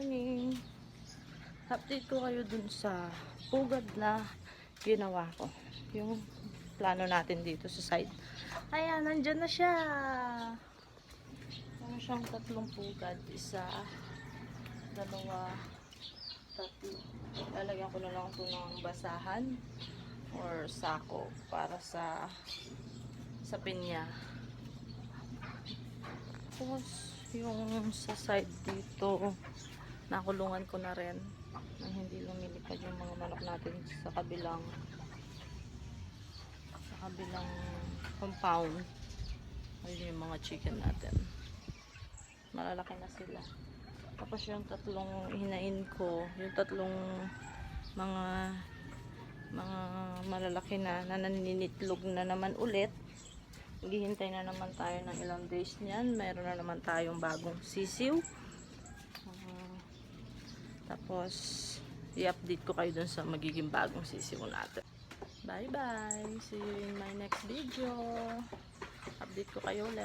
morning. Update ko kayo dun sa pugad na ginawa ko. Yung plano natin dito sa side. Ayan, nandyan na siya. Ano siyang tatlong pugad. Isa, dalawa, tatlo. Lalagyan ko na lang ito ng basahan or sako para sa sa pinya. Tapos, yung sa side dito, nakulungan ko na rin na hindi lumilipad yung mga manok natin sa kabilang sa kabilang compound. Ayun yung mga chicken natin. Malalaki na sila. Tapos yung tatlong hinain ko, yung tatlong mga mga malalaki na na naninitlog na naman ulit. Maghihintay na naman tayo ng ilang days niyan. Meron na naman tayong bagong sisiw. Tapos, i-update ko kayo dun sa magiging bagong sisiw natin. Bye-bye! See you in my next video. Update ko kayo ulit.